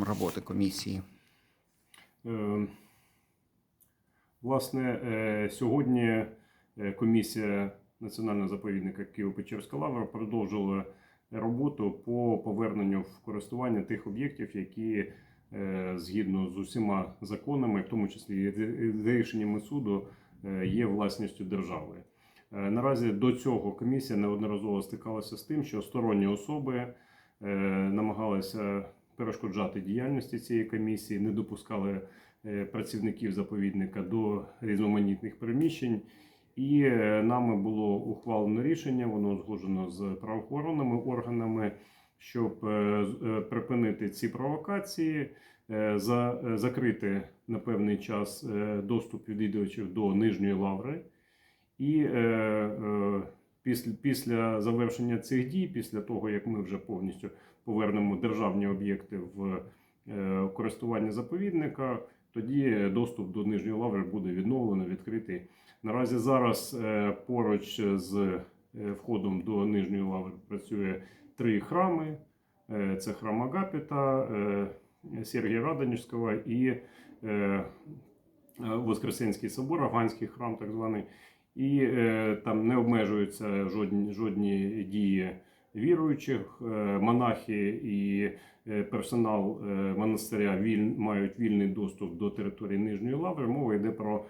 роботи комісії? Е, Власне, е, сьогодні е, комісія Національного заповідника Києво-Печерська лавра продовжила роботу по поверненню в користування тих об'єктів, які згідно з усіма законами, в тому числі рішеннями суду, є власністю держави. Наразі до цього комісія неодноразово стикалася з тим, що сторонні особи намагалися перешкоджати діяльності цієї комісії, не допускали е, працівників заповідника до різноманітних приміщень. І е, нами було ухвалено рішення, воно узгоджено з правоохоронними органами, щоб е, припинити ці провокації, за- закрити на певний час доступ відвідувачів до нижньої лаври. І після, після завершення цих дій, після того як ми вже повністю повернемо державні об'єкти в е, користування заповідника, тоді доступ до нижньої лаври буде відновлено, відкритий. Наразі зараз е, поруч з е, входом до нижньої лаври працює три храми: це храм Агапіта, Сергія Радонежського і Воскресенський собор, Афганський храм, так званий. І е, там не обмежуються жодні, жодні дії віруючих. Е, монахи і е, персонал монастиря віль, мають вільний доступ до території Нижньої лаври. Мова йде про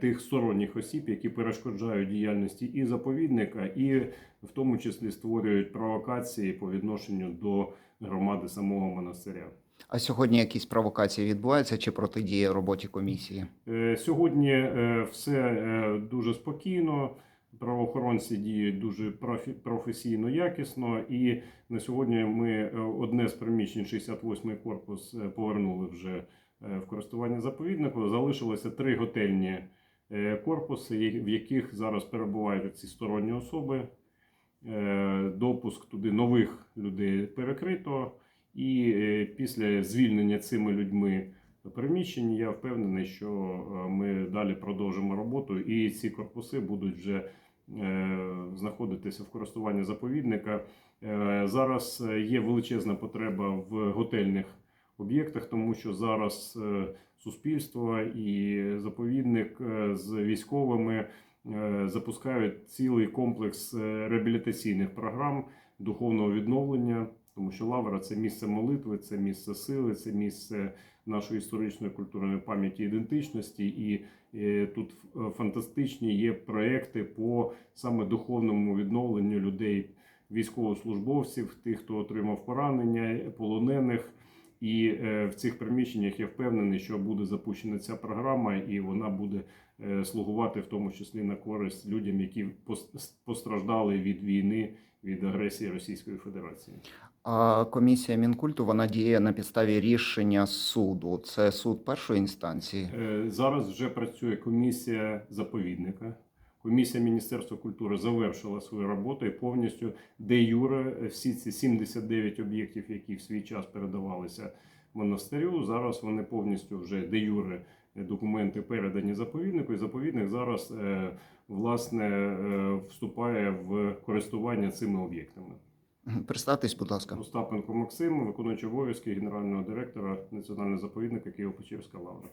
тих сторонніх осіб, які перешкоджають діяльності і заповідника, і в тому числі створюють провокації по відношенню до громади самого монастиря. А сьогодні якісь провокації відбуваються чи протидія роботі комісії? Е, Сьогодні е, все е, дуже спокійно. Правоохоронці діють дуже професійно, якісно. І на сьогодні ми одне з приміщень, 68-й корпус, повернули вже в користування заповіднику. Залишилося три готельні корпуси, в яких зараз перебувають ці сторонні особи. Допуск туди нових людей перекрито. І е, після звільнення цими людьми приміщень, я впевнений, що е, ми далі продовжимо роботу, і ці корпуси будуть вже е, знаходитися в користуванні заповідника. Зараз є величезна потреба в готельних об'єктах, тому що зараз суспільство і заповідник з військовими запускають цілий комплекс реабілітаційних програм духовного відновлення. Тому що лавра це місце молитви, це місце сили, це місце нашої історичної культурної пам'яті ідентичності. І е, тут е, фантастичні є проекти по саме духовному відновленню людей, військовослужбовців, тих, хто отримав поранення, полонених. І е, в цих приміщеннях я впевнений, що буде запущена ця програма, і вона буде слугувати в тому числі на користь людям, які пос- постраждали від війни, від агресії Російської Федерації. А комісія Мінкульту вона діє на підставі рішення суду. Це суд першої інстанції. Е, Зараз вже працює комісія заповідника. Комісія Міністерства культури завершила свою роботу і повністю де юре всі ці 79 об'єктів, які в свій час передавалися монастирю. Зараз вони повністю вже де юре документи передані заповіднику. І заповідник зараз е, власне е, вступає в користування цими об'єктами. Представтесь, будь ласка. Остапенко Максим, виконуючий обов'язки генерального директора Національного заповідника Києво-Печерська лавра.